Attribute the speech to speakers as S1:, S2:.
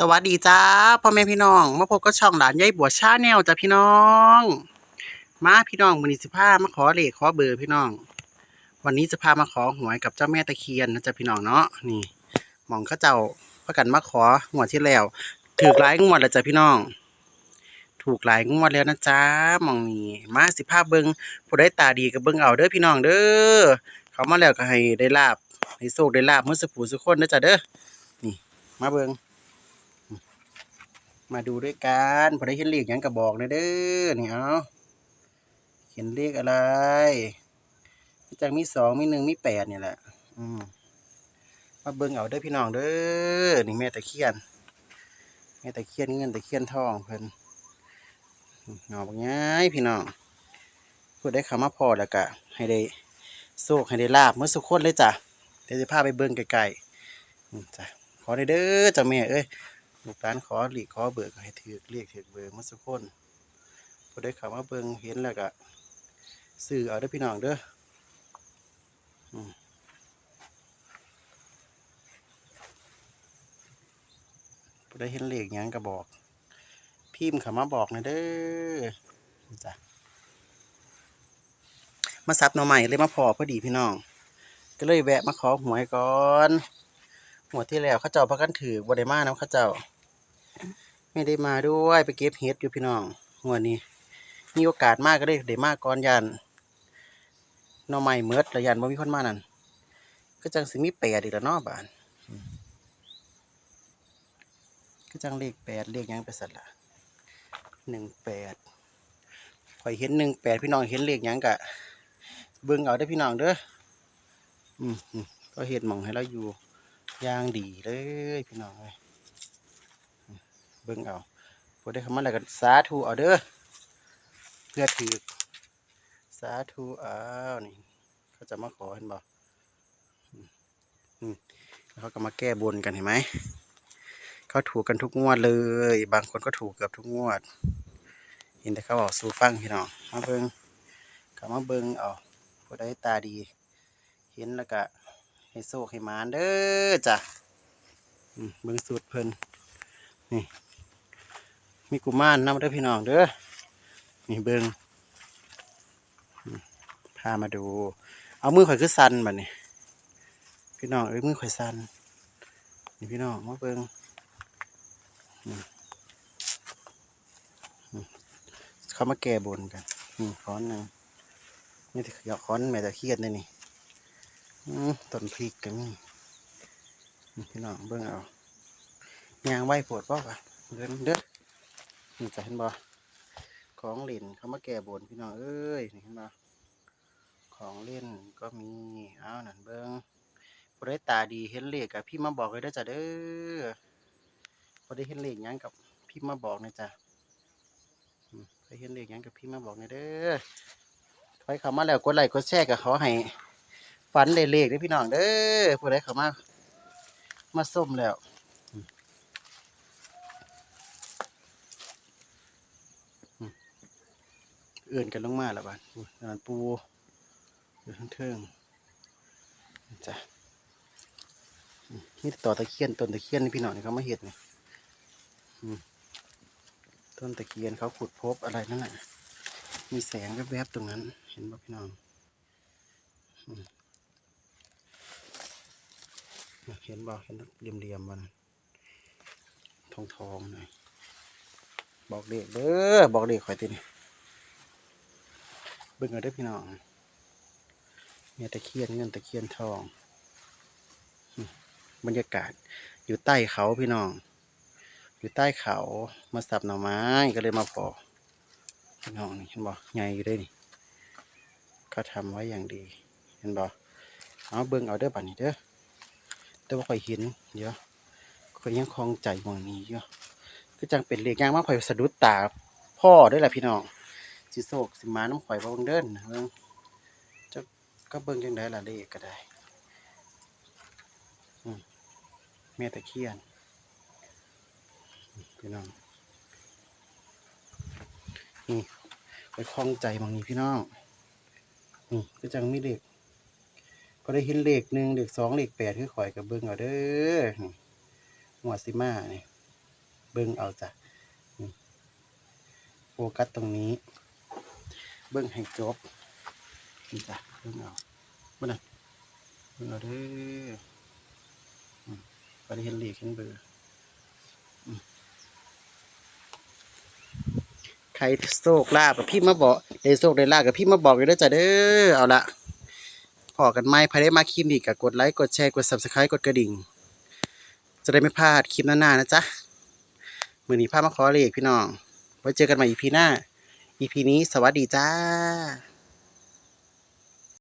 S1: สวัสดีจ้าพ่อแม่พี่น้อง มาพบกับช่องหลานยายบัวชาแนลจ้าพี่น้อง มาพี่น้องมือนี้สิพามาขอเลขขอเบอร์พี่น้อง วันนี้จะพามาขอหวยกับเจ้าแม่ตะเคียนนะจ้าพี่น้องเนาะนี่หมองข้าเจ้าประกันมาของวดที่แล้ว ถูกหลายงวดแล้วจ้าพี่น้อง ถูกหลายงวดแล้วนะจ้าหมองนี้มาสิพาเบิงผู้ได้ตาดีกับเบิงเอาเด้อพี่น้องเด้อเขามาแล้วก็ให้ได้ลาบให้โชคได้ลาบเมื่อสักผู้สักคนนะจ้าเด้อนี่ มาเบิง มาดูด้วยกันพอได้เห็นเลขหยังกระบอกเลยเด้อนี่เอาเขียนเลขอะไรจังมีสองมีหนึ่งมีแปดนี่แหละ อืมมาเบิ่งเอาเด้อพี่น้องเด้อนี่แม่ตะเคียนแม่ตะเคียนเงินตะเคียนทองเพิ่นเงาบางย้ายพี่น้องพูดได้คำมาพอแล้วก็ให้ได้โชคให้ได้ลาบเมื่อสุขคนเลยจ้ะเดี๋ยวจะพาไปเบิ่งไกลๆจ้ะขอได้เด้อจ้าแม่เอ้ย ลูกหลานขอหลีกขอเบิกให้ถือเรียกถือเบิกมาสักคนพอได้ข่าวมาเบิงเห็นแล้วก็ซื้อเอาเด้พี่น้องเด้ออืมพอได้เห็นเลขยังก็บอก พิมพ์เขามาบอกหนะเด้อจ้ะมาซับหน่อใหม่เลยมาพอพอดีพี่น้อง ก็เลยแวะมาขอหวยก่อนหัวดที่แล้วเขาเจ้าพักกันถือบไดมานะเขาเจ้า ไม่ได้มาด้วยไปเก็บเห็ดอยู่พี่น้องงวดนี้ มีโอกาสมากก็ได้ได้มากก่อนยันน่อไม้เมิดแล้วยันบ่มีคนมานั่นก็จังสิมีแปดอีกแล้วเนาะบ้านก็จังเลขแปดเลขยังไปสัตว์ละหนึ่งแปดข่อยเห็นหนึ่งแปดพี่น้องเห็นเลขยังกะเบิ่งเอาได้พี่น้องเด้ออืมอืมก็เห็ดหมองให้เราอยู่ย่างดีเลยพี่น้องเลย เบิ่งเอาพอได้คำมันแล้วก็สาธุเอาเด้อเพื่อถือสาธุเอานี่เขาจะมาขอเห็นบอืมอืมแล้วเขาก็มาแก้บนกันเห็นไหมเขาถูกกันทุกงวดเลย บางคนก็ถูกเกือบทุกงวด เห็นแต่เขาบอกสู้ฟังพี่น้องมาเบิ่งก็มาเบิ่งเอาผู้ใดตาดี เห็นแล้วก็ให้โชคให้มานเด้อจ้ะเบิ่งสูตรเพิ่นนี่ มีกุมารนำเด้อพี่น้องเด้อนี่เบิงอืมพามาดู เอามือข่อยคือสันบัดนี้ พี่น้องเอ้ยมือข่อยสันนี่พี่น้องมาเบิงอือืมเขามาแก้บนกันนี่ค้อนนึงนี่ที่อยกค้อนแม่ตะเคียนเลยนี่อืมต้นพริกกันนี่พี่น้องเบิ่งเอายางไหวปวดป่ะเดินเด้อ นี่จะเห็นบ่ของเล่นเขามาแก้บนพี่น้องเอ้ยนี่เห็นบ่ของเล่นก็มีเอานั่นเบิ้งผู้ได้ตาดีเห็นเลขกับพี่มาบอกเลยเด้จ้ะเด้อผู้ได้เห็นเลขยังกับพี่มาบอกนะจ้ะผู้ได้เห็นเลขยังกับพี่มาบอกนะเด้อใครเข้ามาแล้วกดไลค์กดแชร์กับเขาให้ฝันได้เลขเด้พี่น้องเด้อผู้ได้เข้ามามาส้มแล้ว เอื่นกันลงมาแล้วบ้านอุ้ยนั่นปูอยู่ทั้งเทิงจ้ะนี่ต่อตะเคียนต้นตะเคียนนี่พี่น้องเขามาเห็ดนี่อืมต้นตะเคียนเขาขุดพบอะไรนั่นแหละมีแสงแวบๆตรงนั้น เห็นป่ะพี่น้องเห็นบ่เห็นเหลี่ยมๆมันทองทองๆหน่อยบอกเด็กเด้อบอกเด็กข่อยตินี่ เบิ่งเอาได้พี่น้องเมียตะเคียนเงินตะเคียนทอง บรรยากาศอยู่ใต้เขาพี่น้อง อยู่ใต้เขามาสับหน่อไม้ก็เลยมาพอพี่น้องนี่เห็นบ่ใหญ่อยู่ได้นี่เขาทำไว้อย่างดี เห็นบ่เอาเบิ่งเอาเด้อบัดนี้เด้อแต่ว่าข่อยเห็นเดี๋ยวข่อยยังคลองใจมองนี้อยู่ก็จังเป็นเลขย่างมากข่อยสะดุดตาพ่อเด้แหละพี่น้อง สิโศกสิมาน้ำข่อยบ่เบิ่งเดินเบิ่งจะก็เบิ่งจังไดล่ะเลขก็ได้อืมแม่ตะเคียนพี่น้องนี่ไปคล้องใจบางนี้พี่น้องนี่ก็จังมีเลขก็ได้เห็นเลขหนึ่งเลขสองเลขแปดคือข่อยกับเบิ่งเอาเด้อนี่หัวดสิมาเนี่ยเบิ่งเอาจ้ะโฟกัสตรงนี้ เบิ่งให้จบนี่จ้ะเบิ่งเอาบ่น่ะเบิ่งเอาเด้ออืมบ่ได้เห็นเลขเห็นเบอร์อืมใครโชคลาภกับพี่มาบอกได้โชคได้ลาภกับพี่มาบอกอยู่ด้อจ้ะเด้อเอาละพอกันไหมใครได้มาคลิปนี้ก็กดไลค์กดแชร์กด Subscribe กดกระดิ่ง จะได้ไม่พลาดคลิปหน้าๆนะจ๊ะมือนี้พามาขอเลขพี่น้องไว้เจอกันใหม่ EP หน้า EP นี้สวัสดีจ้า